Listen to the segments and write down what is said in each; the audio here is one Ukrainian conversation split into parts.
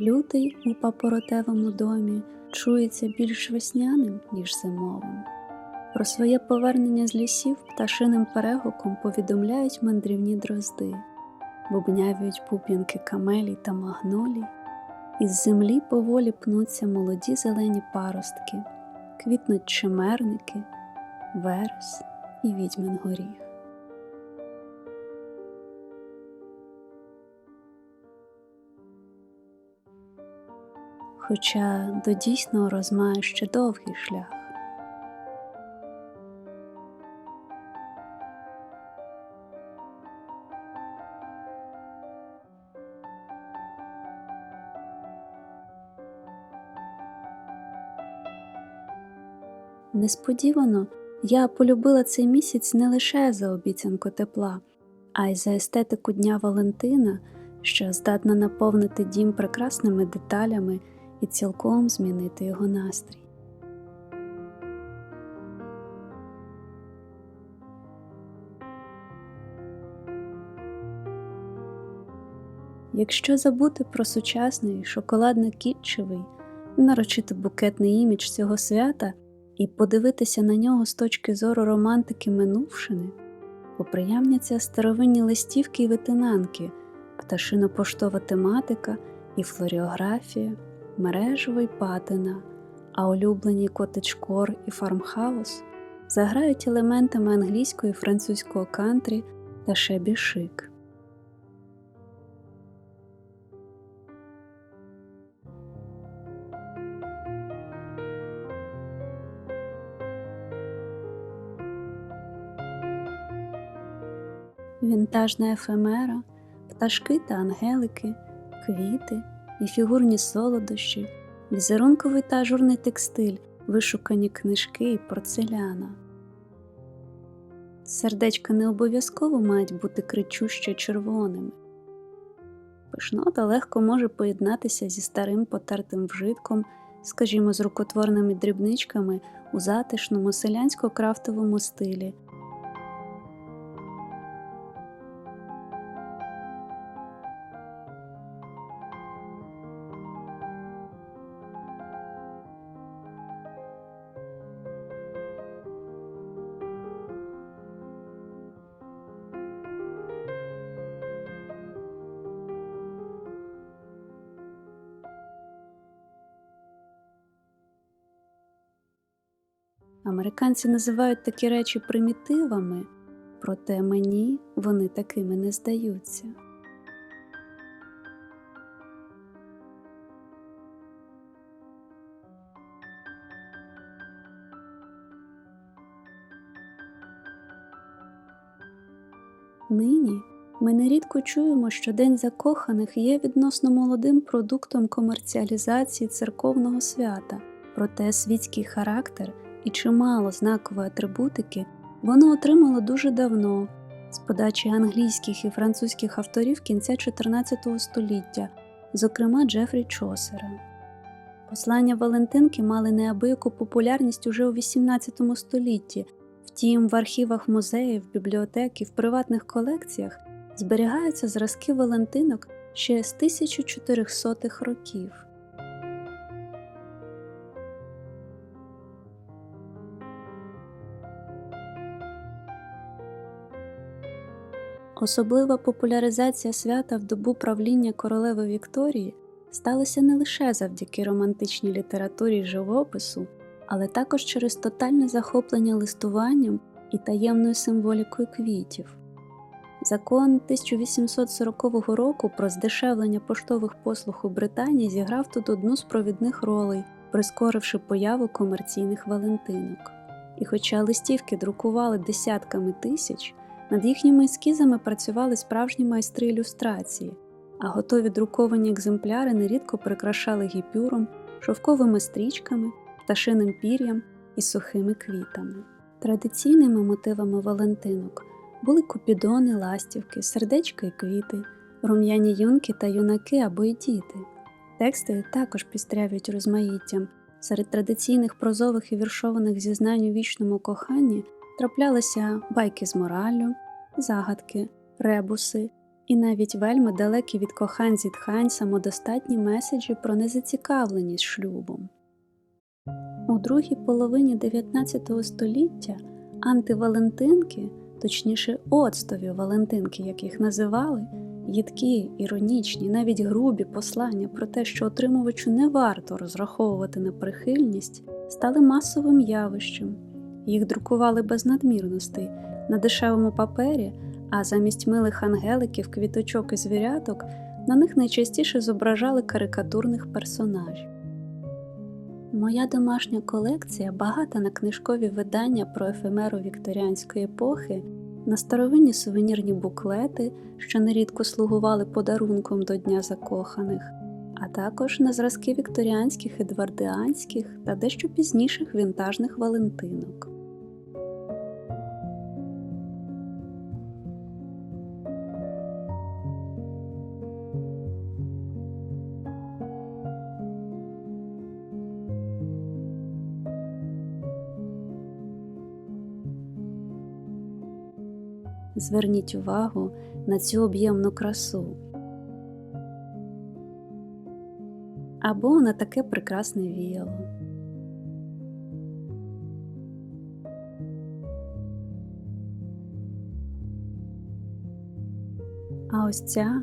Лютий у папоротевому домі чується більш весняним, ніж зимовим. Про своє повернення з лісів пташиним перегуком повідомляють мандрівні дрозди, бубнявіють пуп'янки камелі та магнолій, із землі поволі пнуться молоді зелені паростки, квітнуть чимерники, верес і відьмин горіх. Хоча до дійсного розмає ще довгий шлях. Несподівано я полюбила цей місяць не лише за обіцянку тепла, а й за естетику Дня Валентина, що здатна наповнити дім прекрасними деталями і цілком змінити його настрій. Якщо забути про сучасний шоколадно-кітчевий, нарочито букетний імідж цього свята і подивитися на нього з точки зору романтики минувшини, поприємняться старовинні листівки і витинанки, пташино-поштова тематика і флоріографія, мережева й патина, а улюблені котедж-кор і фармхаус заграють елементами англійського і французького кантрі та шебі шик. вінтажна ефемера, пташки та ангелики, квіти і фігурні солодощі, візерунковий та ажурний текстиль, вишукані книжки і порцеляна. Сердечка не обов'язково мають бути кричуще червоними. Пишнота легко може поєднатися зі старим потертим вжитком, скажімо, з рукотворними дрібничками у затишному селянсько-крафтовому стилі. Американці називають такі речі примітивами, проте мені вони такими не здаються. Нині ми нерідко чуємо, що День закоханих є відносно молодим продуктом комерціалізації церковного свята, проте світський характер і чимало знакової атрибутики воно отримало дуже давно, з подачі англійських і французьких авторів кінця 14 століття, зокрема Джефрі Чосера. Послання Валентинки мали неабияку популярність уже у XVIII столітті, втім, в архівах музеїв, бібліотек і в приватних колекціях зберігаються зразки Валентинок ще з 1400-х років. Особлива популяризація свята в добу правління королеви Вікторії сталася не лише завдяки романтичній літературі живопису, але також через тотальне захоплення листуванням і таємною символікою квітів. Закон 1840 року про здешевлення поштових послуг у Британії зіграв тут одну з провідних ролей, прискоривши появу комерційних валентинок. І хоча листівки друкували десятками тисяч, над їхніми ескізами працювали справжні майстри ілюстрації, а готові друковані екземпляри нерідко прикрашали гіпюром, шовковими стрічками, пташиним пір'ям і сухими квітами. Традиційними мотивами Валентинок були купідони, ластівки, сердечка і квіти, рум'яні юнки та юнаки або й діти. Тексти також пістрявлять розмаїттям. Серед традиційних прозових і віршованих зізнань у вічному коханні траплялися байки з мораллю, загадки, ребуси і навіть вельми далекі від кохань зітхань самодостатні меседжі про незацікавленість шлюбом. У другій половині 19 століття антивалентинки, точніше оцтові валентинки, як їх називали, їдкі, іронічні, навіть грубі послання про те, що отримувачу не варто розраховувати на прихильність, стали масовим явищем. Їх друкували без надмірностей на дешевому папері, а замість милих ангеликів, квіточок і звіряток на них найчастіше зображали карикатурних персонажів. Моя домашня колекція багата на книжкові видання про ефемеру вікторіанської епохи, на старовинні сувенірні буклети, що нерідко слугували подарунком до Дня закоханих, а також на зразки вікторіанських, едвардіанських та дещо пізніших вінтажних валентинок. Зверніть увагу на цю об'ємну красу. Або на таке прекрасне віяло. А ось ця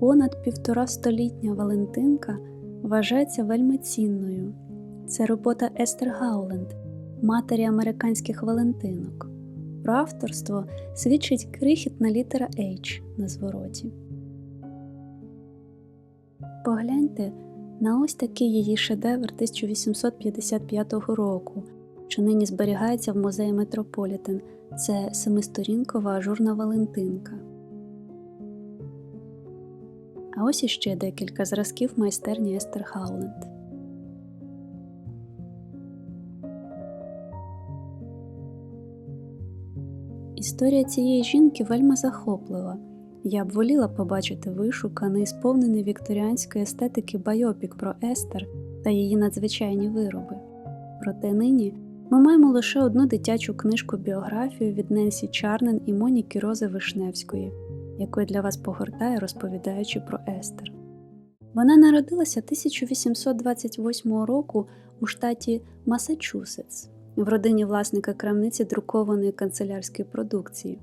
понад півтора столітня Валентинка вважається вельми цінною. Це робота Естер Гауленд, матері американських Валентинок. Про авторство свідчить крихітна літера H на звороті. Погляньте на ось такий її шедевр 1855 року, що нині зберігається в музеї Метрополітен. Це семисторінкова ажурна Валентинка. А ось іще декілька зразків майстерні Естер Хауленд. Історія цієї жінки вельми захоплива. Я б воліла побачити вишуканий, сповнений вікторіанської естетики байопік про Естер та її надзвичайні вироби. Проте нині ми маємо лише одну дитячу книжку біографію від Ненсі Чарнен і Моніки Рози Вишневської, яку для вас погортаю, розповідаючи про Естер. Вона народилася 1828 року у штаті Масачусетс в родині власника крамниці друкованої канцелярської продукції.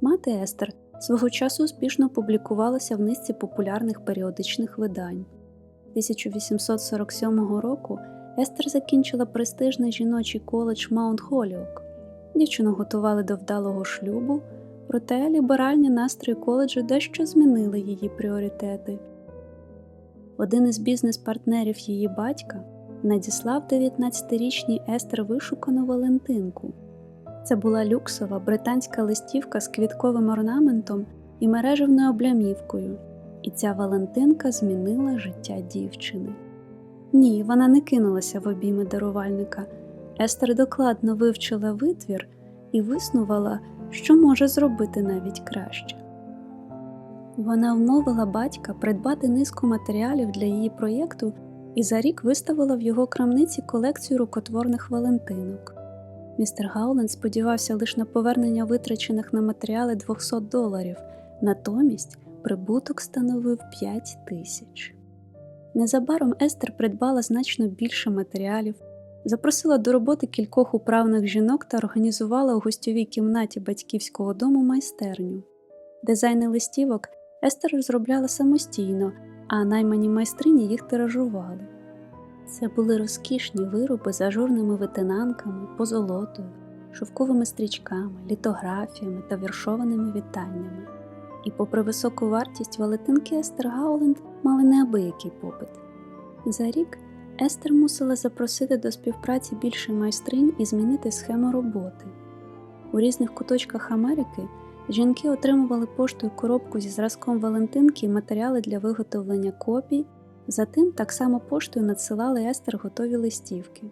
Мати Естер свого часу успішно публікувалася в низці популярних періодичних видань. 1847 року Естер закінчила престижний жіночий коледж Маунт Холіок. Дівчину готували до вдалого шлюбу, проте ліберальні настрої коледжу дещо змінили її пріоритети. Один із бізнес-партнерів її батька надіслав 19-річній Естер вишукану Валентинку. Це була люксова британська листівка з квітковим орнаментом і мережевною облямівкою, і ця Валентинка змінила життя дівчини. Ні, вона не кинулася в обійми дарувальника. Естер докладно вивчила витвір і виснувала, що може зробити навіть краще. Вона вмовила батька придбати низку матеріалів для її проєкту і за рік виставила в його крамниці колекцію рукотворних валентинок. Містер Гауленд сподівався лише на повернення витрачених на матеріали 200 доларів, натомість прибуток становив 5 тисяч. Незабаром Естер придбала значно більше матеріалів, запросила до роботи кількох управних жінок та організувала у гостьовій кімнаті батьківського дому майстерню. Дизайни листівок Естер розробляла самостійно, а наймані майстрині їх тиражували. Це були розкішні вироби з ажурними витинанками, позолотою, шовковими стрічками, літографіями та віршованими вітаннями. І, попри високу вартість, валетинки Естер Гауленд мали неабиякий попит. За рік Естер мусила запросити до співпраці більше майстринь і змінити схему роботи. У різних куточках Америки жінки отримували поштою коробку зі зразком Валентинки і матеріали для виготовлення копій, затим так само поштою надсилали Естер готові листівки.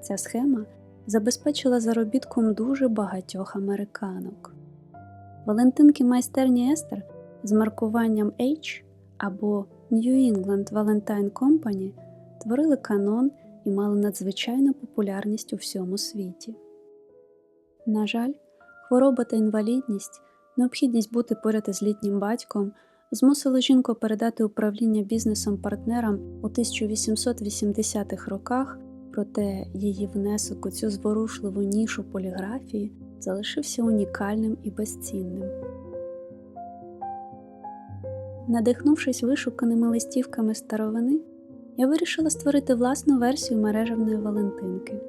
Ця схема забезпечила заробітком дуже багатьох американок. Валентинки майстерні Естер з маркуванням H або New England Valentine Company творили канон і мали надзвичайну популярність у всьому світі. На жаль, хвороба та інвалідність Необхідність бути поряд із літнім батьком змусила жінку передати управління бізнесом партнерам у 1880-х роках, проте її внесок у цю зворушливу нішу поліграфії залишився унікальним і безцінним. Надихнувшись вишуканими листівками старовини, я вирішила створити власну версію мережевної Валентинки.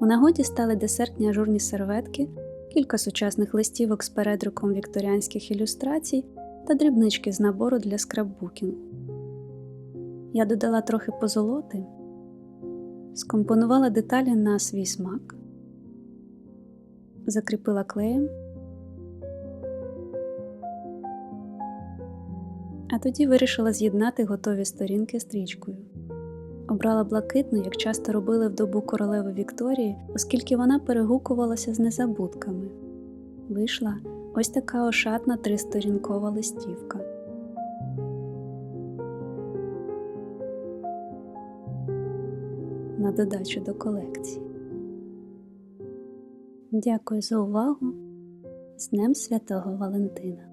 У нагоді стали десертні ажурні серветки, кілька сучасних листівок з передруком вікторіанських ілюстрацій та дрібнички з набору для скраббукінгу. Я додала трохи позолоти, скомпонувала деталі на свій смак, закріпила клеєм, а тоді вирішила з'єднати готові сторінки стрічкою. Обрала блакитну, як часто робили в добу королеви Вікторії, оскільки вона перегукувалася з незабудками. Вийшла ось така ошатна тристорінкова листівка. На додачу до колекції. Дякую за увагу. З Днем Святого Валентина!